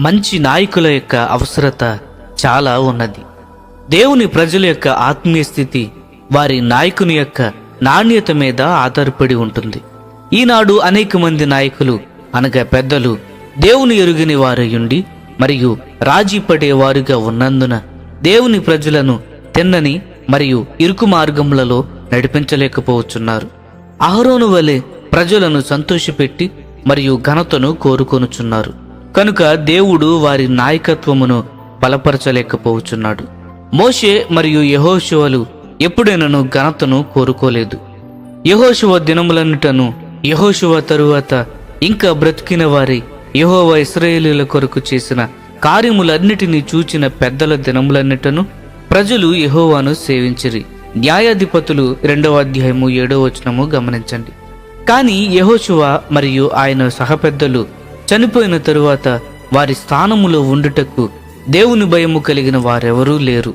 మంచి నాయకుల యొక్క అవసరత చాలా ఉన్నది. దేవుని ప్రజల యొక్క ఆత్మీయ స్థితి వారి నాయకుని యొక్క నాణ్యత మీద ఆధారపడి ఉంటుంది. ఈనాడు అనేక మంది నాయకులు అనగా పెద్దలు దేవుని ఎరుగని వారయుండి మరియు రాజీ పడేవారుగా ఉన్నందున దేవుని ప్రజలను తిన్నని మరియు ఇరుకు మార్గములలో నడిపించలేకపోవచ్చున్నారు. అహరోను వలె ప్రజలను సంతోషపెట్టి మరియు ఘనతను కోరుకొనుచున్నారు. కనుక దేవుడు వారి నాయకత్వమును బలపరచలేకపోవచ్చున్నాడు. మోషే మరియు యహోశివలు ఎప్పుడైనను ఘనతను కోరుకోలేదు. యహోశివ దినములన్నిటను యహోశివ తరువాత ఇంకా బ్రతికిన వారి యహోవ ఇస్రాయేలీల కొరకు చేసిన కార్యములన్నిటినీ చూచిన పెద్దల దినములన్నిటను ప్రజలు యహోవాను సేవించిరి. న్యాయాధిపతులు రెండవ అధ్యాయము ఏడవ వచనము గమనించండి. కానీ యహోశివ మరియు ఆయన సహపెద్దలు చనిపోయిన తరువాత వారి స్థానములో ఉండుటకు దేవుని భయము కలిగిన వారెవరూ లేరు.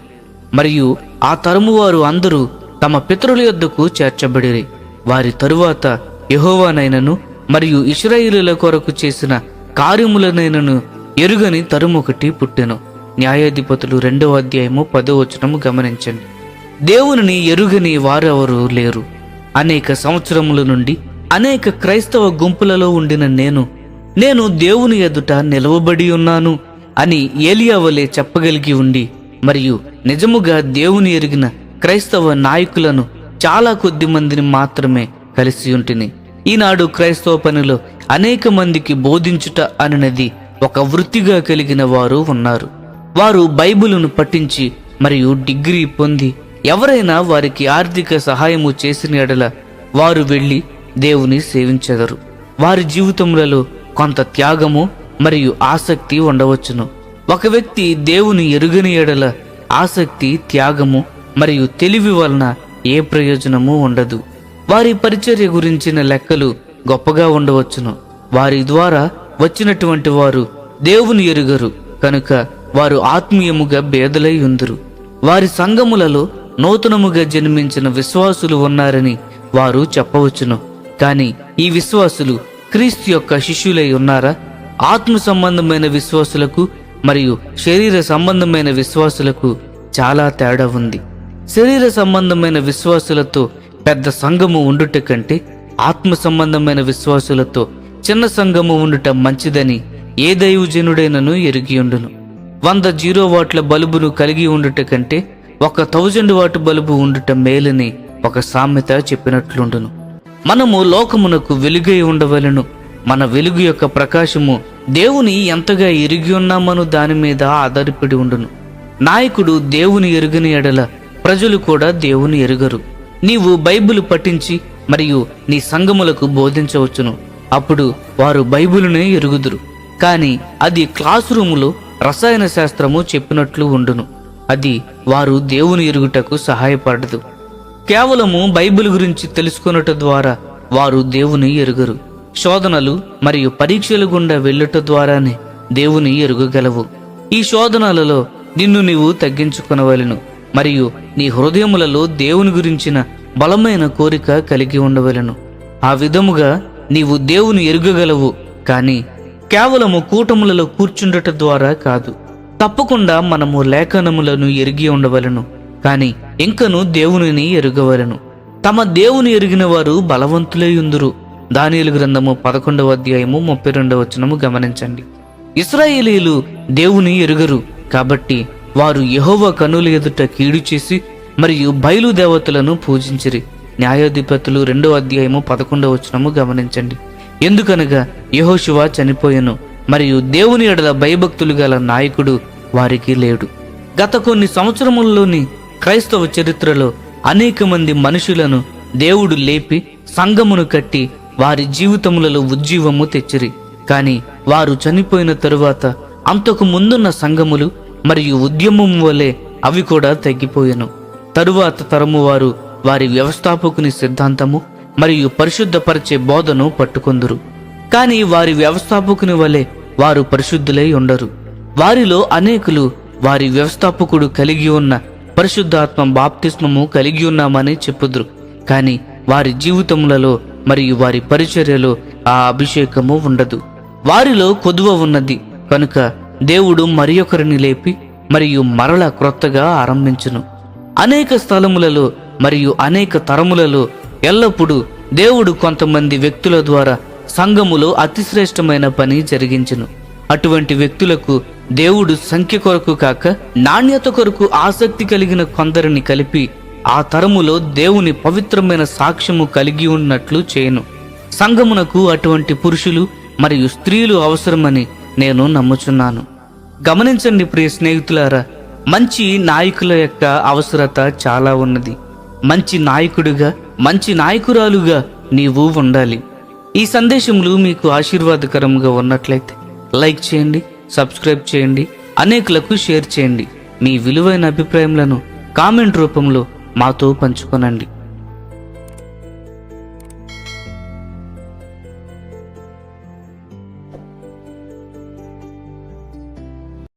మరియు ఆ తరము వారు అందరూ తమ పితరుల యొద్దకు చేర్చబడిరి. వారి తరువాత యహోవానైనను మరియు ఇస్రాయిలుల కొరకు చేసిన కార్యములనైనను ఎరుగని తరుమొకటి పుట్టెను. న్యాయాధిపతులు రెండవ అధ్యాయము పదవచనము గమనించండి. దేవునిని ఎరుగని వారెవరూ లేరు. అనేక సంవత్సరముల నుండి అనేక క్రైస్తవ గుంపులలో ఉండిన నేను నేను దేవుని ఎదుట నిలవబడి ఉన్నాను అని ఏలియా వలె చెప్పగలిగి ఉండి మరియు నిజముగా దేవుని ఎరిగిన క్రైస్తవ నాయకులను చాలా కొద్ది మందిని మాత్రమే కలిసి ఉంటిని. ఈనాడు క్రైస్తవ పనిలో అనేక మందికి బోధించుట అనునది ఒక వృత్తిగా కలిగిన వారు ఉన్నారు. వారు బైబిలును పఠించి మరియు డిగ్రీ పొంది ఎవరైనా వారికి ఆర్థిక సహాయము చేసిన ఎడల వారు వెళ్ళి దేవుని సేవించెదరు. వారి జీవితములలో కొంత త్యాగము మరియు ఆసక్తి ఉండవచ్చును. ఒక వ్యక్తి దేవుని ఎరుగని ఎడల ఆసక్తి త్యాగము మరియు తెలివి వలన ఏ ప్రయోజనము ఉండదు. వారి పరిచర్య గురించిన లెక్కలు గొప్పగా ఉండవచ్చును. వారి ద్వారా వచ్చినటువంటి వారు దేవుని ఎరుగరు కనుక వారు ఆత్మీయముగా బేదలై ఉందరు. వారి సంఘములలో నూతనముగా జన్మించిన విశ్వాసులు ఉన్నారని వారు చెప్పవచ్చును. కానీ ఈ విశ్వాసులు క్రీస్తు యొక్క శిష్యులై ఉన్నారా? ఆత్మ సంబంధమైన విశ్వాసులకు మరియు శరీర సంబంధమైన విశ్వాసులకు చాలా తేడా ఉంది. శరీర సంబంధమైన విశ్వాసులతో పెద్ద సంఘము ఉండుట కంటే ఆత్మ సంబంధమైన విశ్వాసులతో చిన్న సంఘము ఉండుట మంచిదని ఏ దైవజనుడైనను ఎరిగి ఉండును. వంద జీరో వాట్ల బలుబును కలిగి ఉండుట కంటే ఒక థౌజండ్ వాట్ బలుబు ఉండుట మేలని ఒక సామెత చెప్పినట్లుండును. మనము లోకమునకు వెలుగై ఉండవలెను. మన వెలుగు యొక్క ప్రకాశము దేవుని ఎంతగా ఎరిగి ఉన్నామను దాని మీద ఆధారపడి ఉండును. నాయకుడు దేవుని ఎరుగని ఎడల ప్రజలు కూడా దేవుని ఎరుగరు. నీవు బైబిల్ పఠించి మరియు నీ సంఘములకు బోధించవచ్చును. అప్పుడు వారు బైబిలునే ఎరుగుదురు. కానీ అది క్లాస్ రూములో రసాయన శాస్త్రము చెప్పినట్లు ఉండును. అది వారు దేవుని ఎరుగుటకు సహాయపడదు. కేవలము బైబిల్ గురించి తెలుసుకొనుట ద్వారా వారు దేవుని ఎరుగరు. శోధనలు మరియు పరీక్షలు గుండా వెళ్ళుట ద్వారానే దేవుని ఎరుగగలవు. ఈ శోధనలలో నిన్ను నీవు తగ్గించుకొనవలెను మరియు నీ హృదయములలో దేవుని గురించిన బలమైన కోరిక కలిగి ఉండవలెను. ఆ విధముగా నీవు దేవుని ఎరుగగలవు కానీ కేవలము కూటములలో కూర్చుండట ద్వారా కాదు. తప్పకుండా మనము లేఖనములను ఎరిగి ఉండవలను కానీ ఇంకను దేవునిని ఎరుగవలను. తమ దేవుని ఎరిగిన వారు బలవంతులేయుందురు ఉందురు. దానియలు గ్రంథము పదకొండవ అధ్యాయము ముప్పై రెండవ వచనము గమనించండి. ఇస్రాయేలీలు దేవుని ఎరుగరు. కాబట్టి వారు యహోవ కనుల ఎదుట కీడు చేసి మరియు బయలు దేవతలను పూజించిరి. న్యాయాధిపతులు రెండవ అధ్యాయము పదకొండవ వచనము గమనించండి. ఎందుకనగా యహోశివ చనిపోయెను మరియు దేవుని ఎడల భయభక్తులు గల నాయకుడు వారికి లేడు. గత కొన్ని సంవత్సరములలోని క్రైస్తవ చరిత్రలో అనేక మంది మనుషులను దేవుడు లేపి సంఘమును కట్టి వారి జీవితములలో ఉజ్జీవము తెచ్చిరి. కాని వారు చనిపోయిన తరువాత అంతకు ముందున్న సంఘములు మరియు ఉద్యమం వలె అవి కూడా తగ్గిపోయెను. తరువాత తరము వారు వారి వ్యవస్థాపకుని సిద్ధాంతము మరియు పరిశుద్ధపరిచే బోధను పట్టుకొందురు. కానీ వారి వ్యవస్థాపకుని వలె వారు పరిశుద్ధులై ఉండరు. వారిలో అనేకులు వారి వ్యవస్థాపకుడు కలిగి ఉన్న పరిశుద్ధాత్మ బాప్తిస్మము కలిగి ఉన్నామని చెప్పుదురు. కానీ వారి జీవితములలో మరియు వారి పరిచర్యలో ఆ అభిషేకము ఉండదు. వారిలో కొదువ ఉన్నది. కనుక దేవుడు మరి ఒకరిని లేపి మరియు మరల క్రొత్తగా ఆరంభించును. అనేక స్థలములలో మరియు అనేక తరములలో ఎల్లప్పుడూ దేవుడు కొంతమంది వ్యక్తుల ద్వారా సంఘములో అతిశ్రేష్టమైన పని జరిగించును. అటువంటి వ్యక్తులకు దేవుడు సంఖ్య కొరకు కాక నాణ్యత కొరకు ఆసక్తి కలిగిన కొందరిని కలిపి ఆ తరములో దేవుని పవిత్రమైన సాక్ష్యము కలిగి ఉన్నట్లు చేయను. సంఘమునకు అటువంటి పురుషులు మరియు స్త్రీలు అవసరమని నేను నమ్ముచున్నాను. గమనించండి ప్రియ స్నేహితులారా మంచి నాయకుల యొక్క అవసరత చాలా ఉన్నది. మంచి నాయకుడిగా మంచి నాయకురాలుగా నీవు ఉండాలి. ఈ సందేశములు మీకు ఆశీర్వాదకరంగా ఉన్నట్లయితే లైక్ చేయండి సబ్స్క్రైబ్ చేయండి అనేకులకు షేర్ చేయండి. మీ విలువైన అభిప్రాయములను కామెంట్ రూపంలో మాతో పంచుకొనండి.